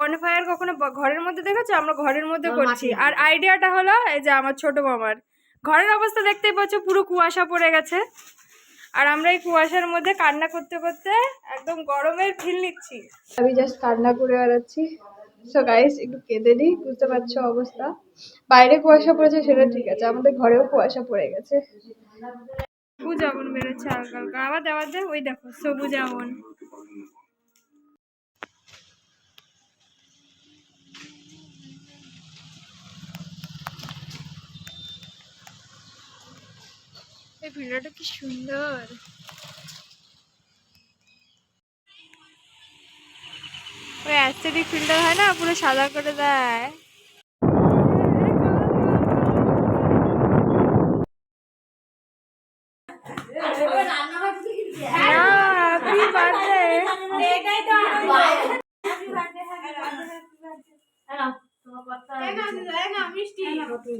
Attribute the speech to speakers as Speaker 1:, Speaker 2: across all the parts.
Speaker 1: Bonfire কখনো ঘরের মধ্যে দেখেছ? আমরা ঘরের মধ্যে করছি। আর আইডিয়াটা হলো এই যে আমার ছোট মামার। ঘরের অবস্থা দেখতেই পাচ্ছ পুরো কুয়াশা পড়ে গেছে। আর আমরা এই কুয়াশার মধ্যে কান্না করতে করতে একদম গরমের ফিল নিচ্ছি। আমি জাস্ট কান্না করে বেড়াচ্ছি। সো গাইস একটু কেঁদে দিই বুঝতে পারছ অবস্থা? বাইরে কুয়াশা পড়েছে সেটা ঠিক আছে। আমাদের ঘরেও কুয়াশা পড়ে গেছে। সবুজ আমন বেরোচ্ছে হালকা হালকা। আবার দেওয়া দে ওই দেখো সবুজ আমন এই ভিডিওটা কি সুন্দর। ওই অ্যাস্থেটিক ফিল্টার হয় না পুরো সাদা করে দেয়।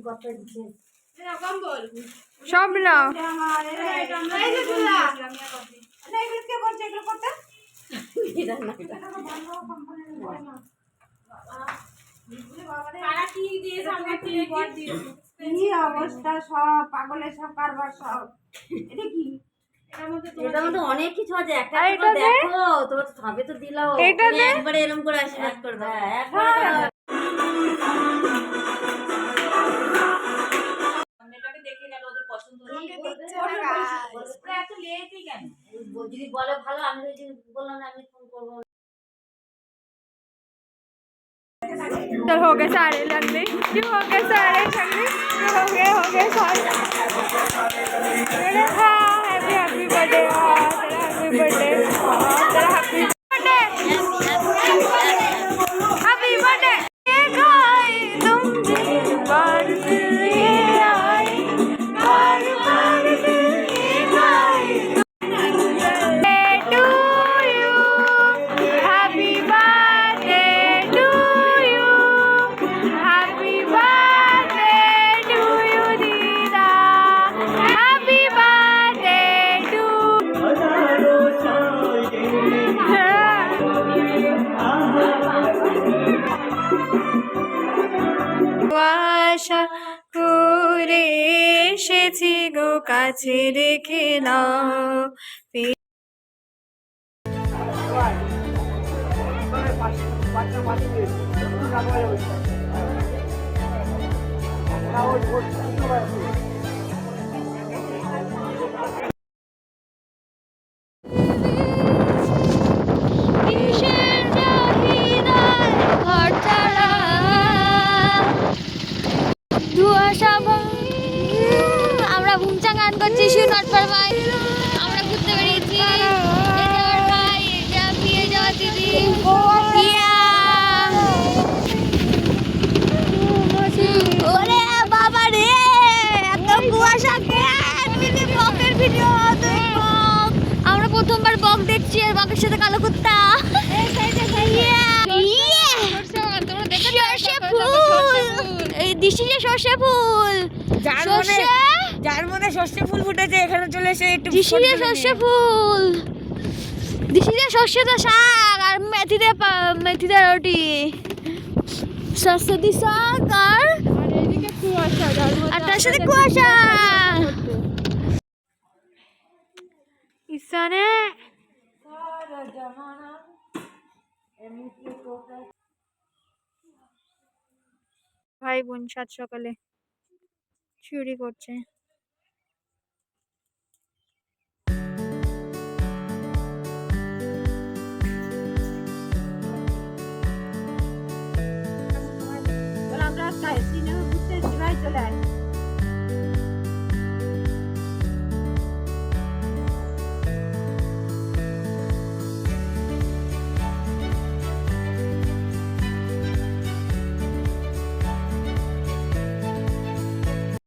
Speaker 1: বার্থডে সব না।
Speaker 2: অবস্থা সব পাগলের সব কারবার সব এটা কি
Speaker 3: এটার মধ্যে অনেক কিছু আছে। একটা। দেখো তোমার সবে তো দিলাও। একবারে এরকম করে আশীর্বাদ করে দাও একবারে যদি বলে ভালো আমি ওই যে বললাম না আমি ফোন করবো
Speaker 1: चल हो गए सारे लगने क्यों हो गए सारे लगने क्यों हो गए हो गए सारे मेरे हाँ আশা করে এসেছি গো কাছে রেখে নাও কিসের করছি শিউ নট ভাই। আমরা ঘুরতে বেরিয়েছি। ভাই দিদি। ওরে বাবা রে এত কুয়াশা বকের ভিডিও আমরা প্রথমবার বক দেখছি আর বকের সাথে কালো কুত্তা। সর্ষে ফুল। এই দিশি যে সর্ষে ফুল? সর্ষে
Speaker 2: যার মনে সর্ষে ফুল ফুটেছে এখানে চলে এসে একটু
Speaker 1: দিশি যে সর্ষে ফুল। দিশি যে সর্ষে তো শাক আর মেথিতে মেথিতে রুটি। সর্ষে দি শাক আর আর তার সাথে কুয়াশা। ইসানে ভাই বোন সাত সকালে চুরি করছে।
Speaker 2: আমরা সিনেমা ঘুরতে এসেছি ভাই চলে আয়